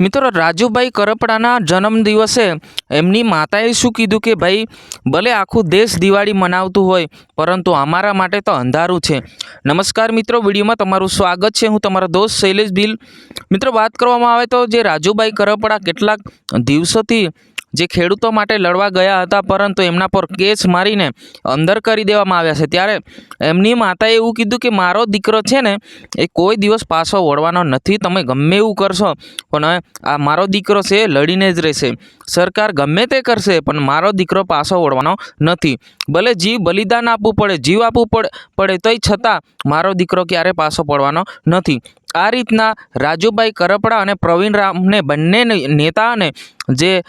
મિત્રો, રાજુભાઈ કરપડાના જન્મદિવસે એમની માતાએ શું કીધું કે, ભાઈ, ભલે આખું દેશ દિવાળી મનાવતું હોય, પરંતુ અમારા માટે તો અંધારું છે. નમસ્કાર મિત્રો, વિડીયોમાં તમારું સ્વાગત છે. હું તમારો દોસ્ત શૈલેષ બિલ મિત્રો, વાત કરવામાં આવે તો જે રાજુભાઈ કરપડા કેટલાક દિવસોથી જે ખેડૂતો માટે લડવા ગયા હતા, પરંતુ એમના પર કેસ મારીને અંદર કરી દેવામાં આવ્યા છે. ત્યારે એમની માતાએ એવું કીધું કે, મારો દીકરો છે ને, એ કોઈ દિવસ પાછો વળવાનો નથી. તમે ગમે એવું કરશો, પણ આ મારો દીકરો છે લડીને જ રહેશે. સરકાર ગમે તે કરશે, પણ મારો દીકરો પાછો વળવાનો નથી. ભલે જીવ બલિદાન આપવું પડે, જીવ આપવું પડે, તોય છતાં મારો દીકરો ક્યારે પાછો પડવાનો નથી. આ રીતના રાજુભાઈ કરપડા અને પ્રવીણ રામને બંને નેતાને જે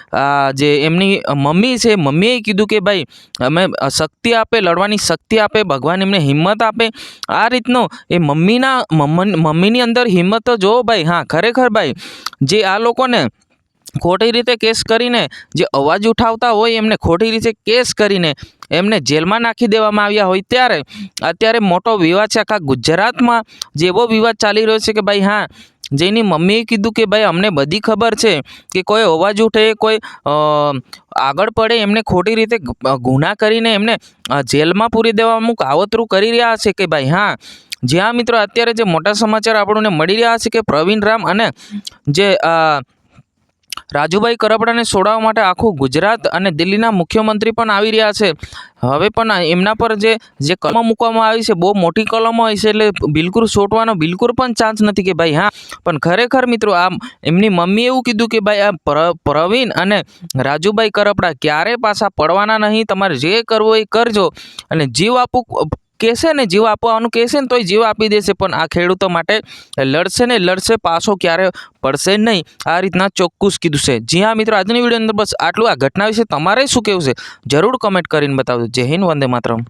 જે એમની મમ્મી છે, મમ્મીએ કીધું કે ભાઈ, અમે શક્તિ આપે, લડવાની શક્તિ આપે, ભગવાન એમને હિંમત આપે. આ રીતનો એ મમ્મીના મમ્મ- મમ્મીની અંદર હિંમત જોવો ભાઈ, હા, ખરેખર ભાઈ, જે આ લોકોને ખોટી રીતે કેસ કરીને જે અવાજ ઉઠાવતા હોય એમને ખોટી રીતે કેસ કરીને એમને જેલમાં નાખી દેવામાં આવ્યા હોય ત્યારે અત્યારે મોટો વિવાદ છે. આખા ગુજરાતમાં જેવો વિવાદ ચાલી રહ્યો છે કે ભાઈ હા, જેની મમ્મીએ કીધું કે ભાઈ અમને બધી ખબર છે કે કોઈ અવાજ ઉઠે, કોઈ આગળ પડે, એમને ખોટી રીતે ગુના કરીને એમને જેલમાં પૂરી દેવાનું કાવતરું કરી રહ્યા છે કે ભાઈ હા. જ્યાં મિત્રો અત્યારે જે મોટા સમાચાર આપણને મળી રહ્યા છે કે પ્રવીણ રામ અને જે રાજુભાઈ કરપડાને છોડાવવા માટે આખું ગુજરાત અને દિલ્હીના મુખ્યમંત્રી પણ આવી રહ્યા છે. હવે પણ એમના પર જે જે કલમો મૂકવામાં આવી છે, બહુ મોટી કલમો હોય છે એટલે બિલકુલ છોટવાનો બિલકુલ પણ ચાન્સ નથી કે ભાઈ, હા. પણ ખરેખર મિત્રો આ એમની મમ્મીએ એવું કીધું કે ભાઈ, આ પ્ર- પ્રવીણ અને રાજુભાઈ કરપડા ક્યારે પાછા પડવાના નહીં, તમારે જે કરવું એ કરજો. અને જીવ આપવું કહેશે ને જીવ આપવાનું કહેશે ને તોય જીવ આપી દેશે. પણ આ ખેડૂતો માટે લડશે ને લડશે પાછો ક્યારે પડશે નહીં. આ રીતના ચોક્કસ કીધું છે. જી હા મિત્રો, આજની વીડિયો અંદર બસ આટલું. આ ઘટના વિશે તમારે શું કહેવું છે? જરૂર કમેન્ટ કરીને બતાવજો. જય હિન્દ, વંદે માતરમ.